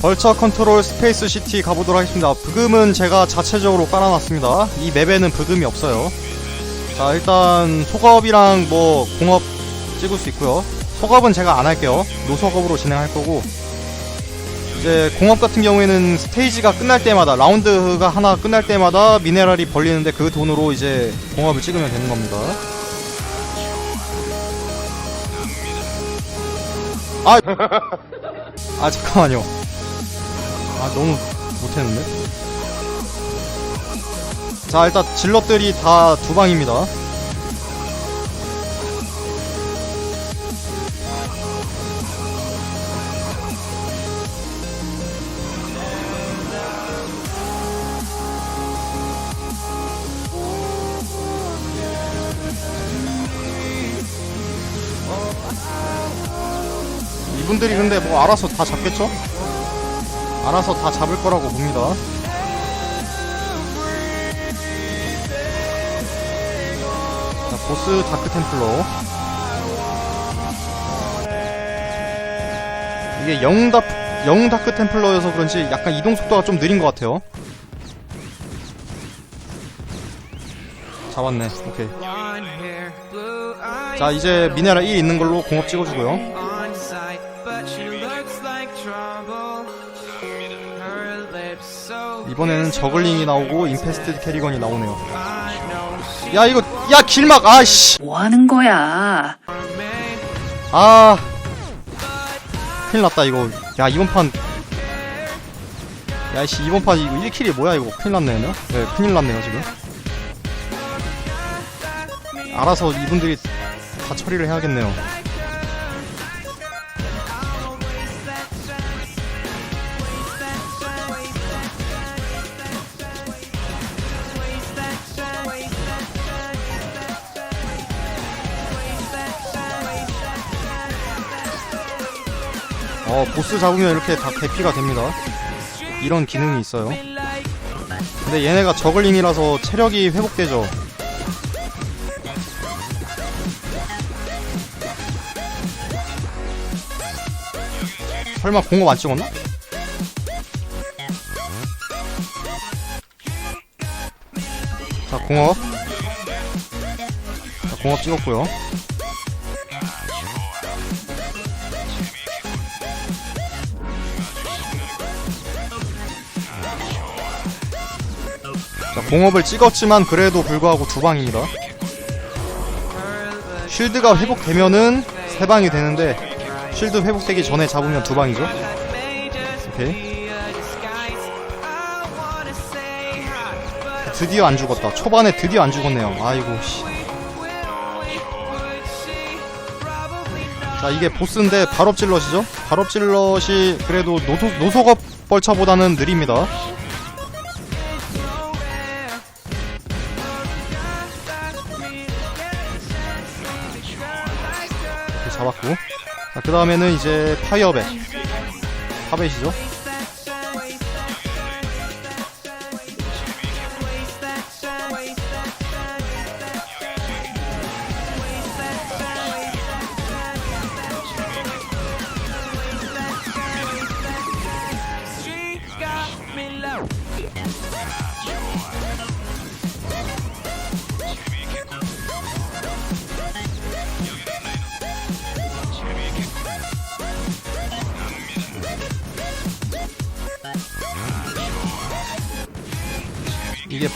벌처 컨트롤 스페이스 시티 가보도록 하겠습니다. 브금은 제가 자체적으로 깔아놨습니다. 이 맵에는 브금이 없어요. 자, 일단 소급이랑 뭐 공업 찍을 수 있고요. 소급은 제가 안 할게요. 노소급으로 진행할 거고. 이제 공업 같은 경우에는 스테이지가 끝날 때마다 라운드가 하나 끝날 때마다 미네랄이 벌리는데 그 돈으로 이제 공업을 찍으면 되는 겁니다. 아, 아 잠깐만요. 아 너무 못했는데. 자 일단 질럿들이 다 두 방입니다. 이분들이 근데 뭐 알아서 다 잡겠죠? 알아서 다 잡을 거라고 봅니다. 자, 보스 다크 템플러. 이게 영웅 다, 영웅 다크 템플러여서 그런지 약간 이동 속도가 좀 느린 것 같아요. 잡았네. 오케이. 자, 이제 미네랄 1 있는 걸로 공업 찍어주고요. 이번에는 저글링이 나오고 인페스티드 캐리건이 나오네요. 야 이거 야 길막 아씨. 뭐 하는 거야? 아. 큰일 났다 이거. 야 이번 판. 야이씨 이번 판 이거 1킬이 뭐야 이거? 큰일 났네요 네 큰일 났네요 지금. 알아서 이분들이 다 처리를 해야겠네요 보스 잡으면 이렇게 다 대피가 됩니다. 이런 기능이 있어요. 근데 얘네가 저글링이라서 체력이 회복되죠. 설마 공업 안 찍었나? 자 공업. 자 공업 찍었고요 자, 공업을 찍었지만 그래도 불구하고 두 방입니다. 쉴드가 회복되면은 세 방이 되는데 쉴드 회복되기 전에 잡으면 두 방이죠. 오케이. 드디어 안 죽었다. 초반에 드디어 안 죽었네요. 아이고 씨. 자 이게 보스인데 발업질럿이죠. 발업질럿이 그래도 노소, 노소겁 벌처보다는 느립니다. 자 그 다음에는 이제 파이어벳 파벳이죠.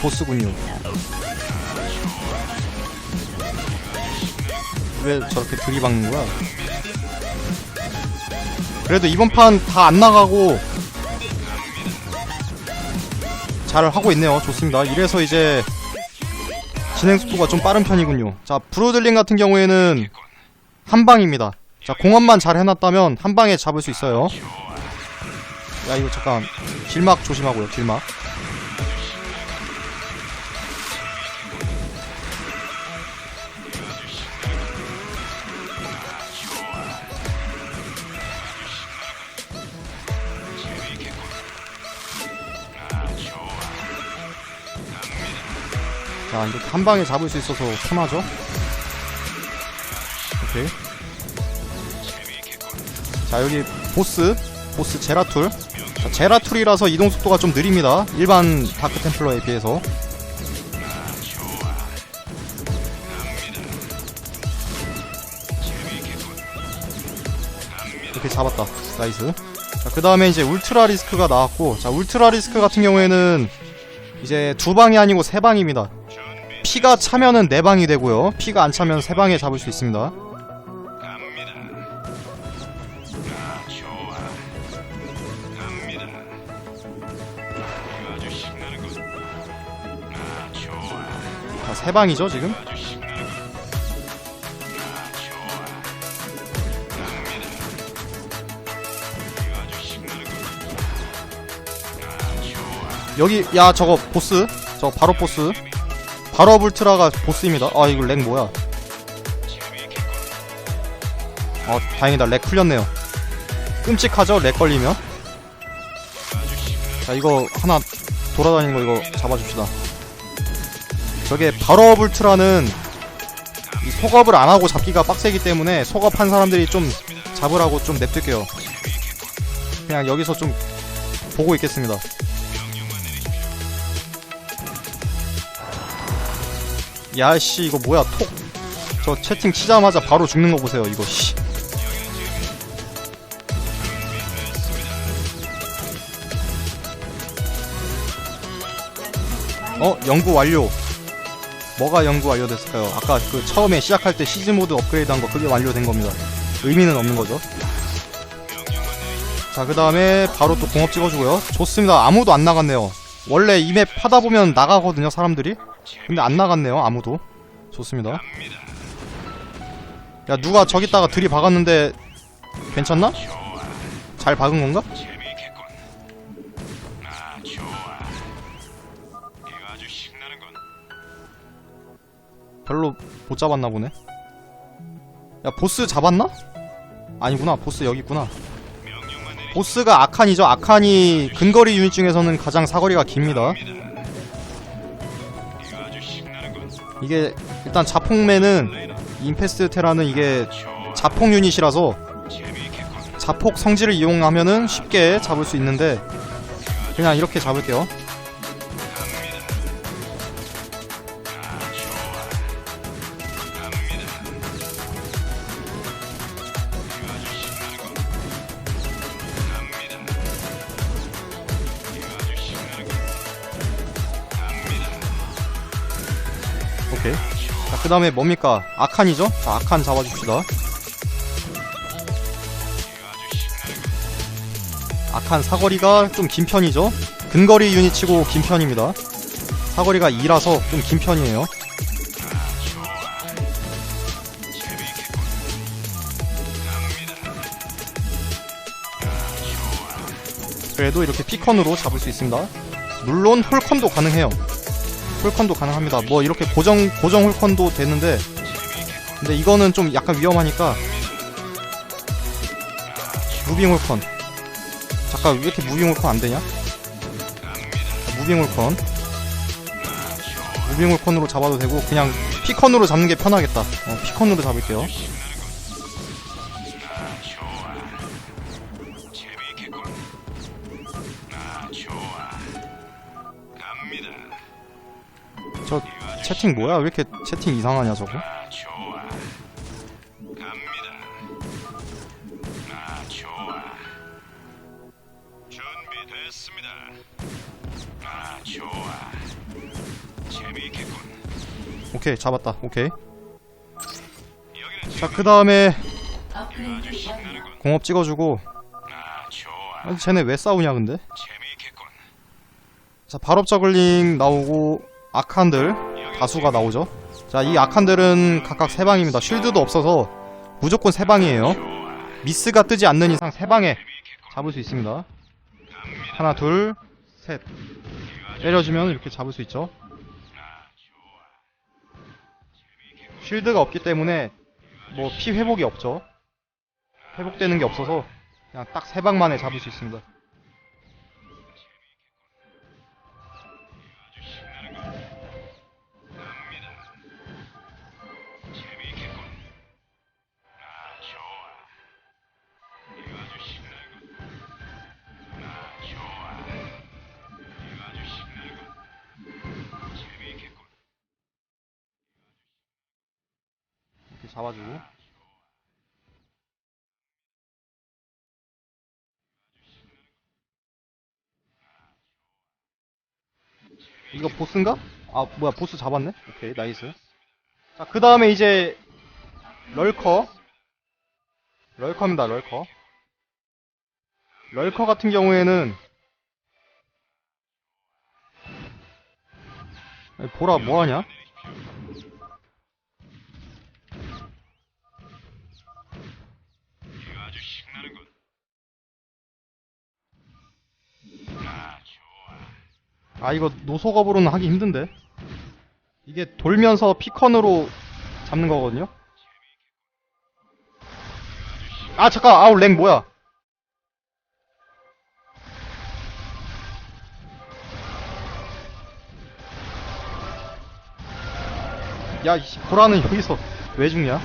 보스군요. 왜 저렇게 들이박는 거야? 그래도 이번 판 다 안 나가고 잘 하고 있네요. 좋습니다. 이래서 이제 진행 속도가 좀 빠른 편이군요. 자, 브로들링 같은 경우에는 한 방입니다. 자, 공업만 잘 해놨다면 한 방에 잡을 수 있어요. 야, 이거 잠깐 길막 조심하고요. 길막. 자, 이렇게 한 방에 잡을 수 있어서 편하죠? 오케이. 자, 여기 보스. 보스 제라툴 자, 제라툴이라서 이동 속도가 좀 느립니다 일반 다크 템플러에 비해서 이렇게 잡았다 나이스 그 다음에 이제 울트라 리스크가 나왔고 자 울트라 리스크 같은 경우에는 이제 두 방이 아니고 세 방입니다 피가 차면은 네 방이 되고요. 피가 안 차면 세 방에 잡을 수 있습니다. 자, 세 방이죠 지금? 여기 야 저거 보스? 저거 바로 보스 바로 울트라가 보스입니다. 아 이거 렉 뭐야? 어 다행이다. 렉 풀렸네요. 끔찍하죠? 렉 걸리면? 자 이거 하나 돌아다니는 거 이거 잡아줍시다. 저게 바로 울트라는 이 속업을 안 하고 잡기가 빡세기 때문에 속업한 사람들이 좀 잡으라고 좀 냅둘게요. 그냥 여기서 좀 보고 있겠습니다 야씨 이거 뭐야 톡. 저 채팅 치자마자 바로 죽는 거 보세요 이거 씨. 어? 연구 완료. 뭐가 연구 완료됐을까요? 아까 그 처음에 시작할 때 시즌 모드 업그레이드 한 거 그게 완료된 겁니다. 의미는 없는 거죠. 자 그 다음에 바로 또 공업 찍어주고요. 좋습니다. 아무도 안 나갔네요. 원래 이 맵 하다 보면 나가거든요 사람들이 근데 안 나갔네요 아무도. 좋습니다. 야 누가 저기다가 들이박았는데 괜찮나? 잘 박은 건가? 별로 못 잡았나 보네. 야 보스 잡았나? 아니구나. 보스 여기 있구나. 보스가 아칸이죠. 아칸이 근거리 유닛 중에서는 가장 사거리가 깁니다 이게 일단 자폭맨은 임페스트 테라는 이게 자폭 유닛이라서 자폭 성질을 이용하면은 쉽게 잡을 수 있는데 그냥 이렇게 잡을게요 다음에 뭡니까? 아칸이죠? 자 아칸 잡아줍시다. 아칸 사거리가 좀 긴 편이죠? 근거리 유닛치고 긴 편입니다. 사거리가 2라서 좀 긴 편이에요. 그래도 이렇게 피컨으로 잡을 수 있습니다. 물론 홀컨도 가능해요 홀컨도 가능합니다. 뭐 이렇게 고정 고정 홀컨도 되는데 근데 이거는 좀 약간 위험하니까 무빙 홀컨 잠깐 왜 이렇게 무빙 홀컨 안 되냐? 자, 무빙 홀컨 무빙 홀컨으로 잡아도 되고 그냥 피컨으로 잡는 게 편하겠다. 어, 피컨으로 잡을게요. 저 채팅 뭐야? 왜 이렇게 채팅 이상하냐 저거? 아. 오케이 잡았다. 오케이. 여기는 자그 다음에. 공업 찍어주고 아. 아니 쟤네 왜 싸우냐 근데? 자 발업 저글링 나오고 아칸들 다수가 나오죠. 자 이 아칸들은 각각 세 방입니다. 쉴드도 없어서 무조건 세 방이에요. 미스가 뜨지 않는 이상 세 방에 잡을 수 있습니다. 하나 둘 셋. 때려주면 이렇게 잡을 수 있죠. 쉴드가 없기 때문에 뭐 피 회복이 없죠. 회복되는 게 없어서 그냥 딱세 방만에 잡을 수 있습니다. 잡아주고 이거 보스인가? 아 뭐야 보스 잡았네? 오케이 나이스 자그 다음에 이제 럴커 럴커입니다 럴커 럴커 같은 경우에는 보라 뭐하냐? 이거 아주 신나는군. 아, 좋 아. 아 이거 노소겁으로는 하기 힘든데 이게 돌면서 피컨으로 잡는 거거든요 아 잠깐 아우 랭 뭐야 야, 이 보라는 여기서 왜 죽냐?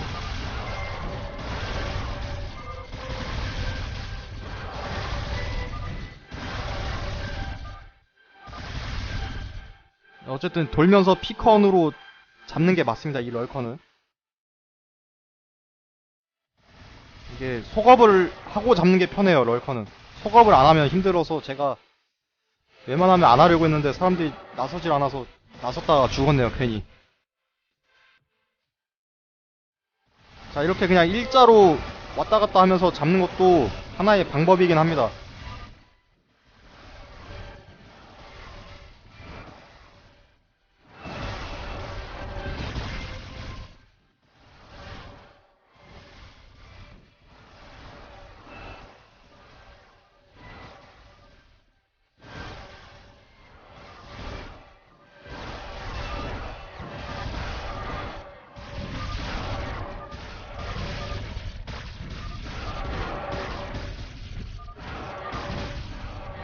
어쨌든 돌면서 피컨으로 잡는 게 맞습니다. 이 럴커는. 이게 속업을 하고 잡는 게 편해요. 럴커는. 속업을 안 하면 힘들어서 제가 웬만하면 안 하려고 했는데 사람들이 나서질 않아서 나섰다가 죽었네요. 괜히. 자 이렇게 그냥 일자로 왔다 갔다 하면서 잡는 것도 하나의 방법이긴 합니다.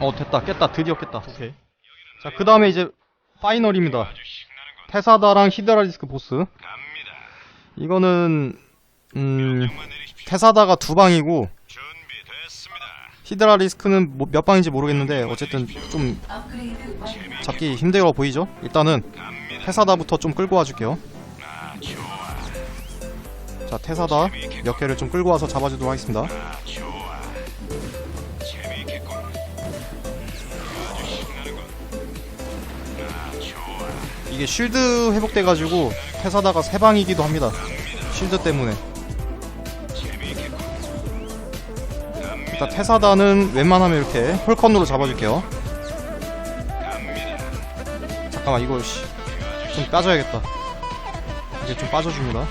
어 됐다 깼다 드디어 깼다 오케이 자 그 다음에 이제 파이널입니다. 테사다랑 히드라리스크 보스. 이거는 음. 테사다가 두 방이고. 히드라리스크는 뭐- 몇 방인지 모르겠는데 어쨌든 좀 잡기 힘들어 보이죠 일단은. 테사다부터 좀 끌고 와줄게요 아. 자 테사다 몇 개를 좀 끌고 와서 잡아주도록 하겠습니다 이게 쉴드 회복돼가지고 테사다가 세 방이기도 합니다 쉴드 때문에. 일단 테사다는 웬만하면 이렇게 홀컨으로 잡아줄게요. 잠깐만 이거 씨, 좀 빠져야겠다 이제 좀 빠져줍니다.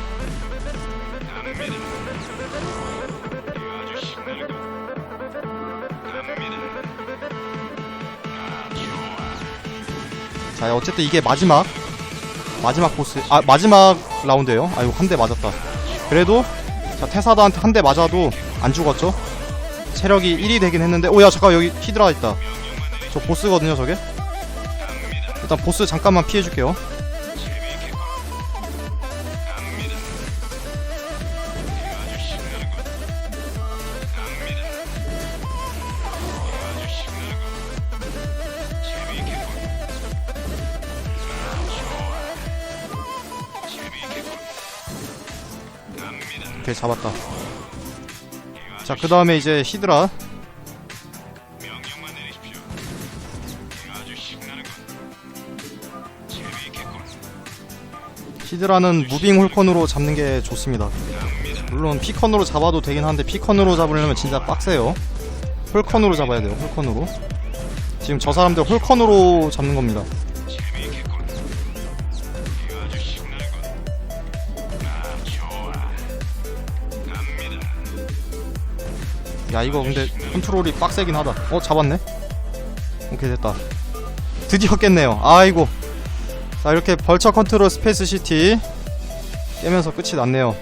자 어쨌든 이게 마지막 마지막 보스 아 마지막 라운드에요. 아이고 한 대 맞았다. 그래도 자 테사다한테 한 대 맞아도 안 죽었죠? 체력이 1이 되긴 했는데 오야 잠깐 여기 히드라 있다. 저 보스거든요 저게? 일단 보스 잠깐만 피해줄게요 오케이 잡았다. 자 그 다음에 이제 히드라. 히드라는 무빙 홀컨으로 잡는 게 좋습니다. 물론 피컨으로 잡아도 되긴 한데 피컨으로 잡으려면 진짜 빡세요. 홀컨으로 잡아야 돼요 홀컨으로. 지금 저 사람들 홀컨으로 잡는 겁니다 야 이거 근데 컨트롤이 빡세긴 하다. 어 잡았네? 오케이 됐다. 드디어 깼네요. 아이고. 자 이렇게 벌처 컨트롤 스페이스 시티 깨면서 끝이 났네요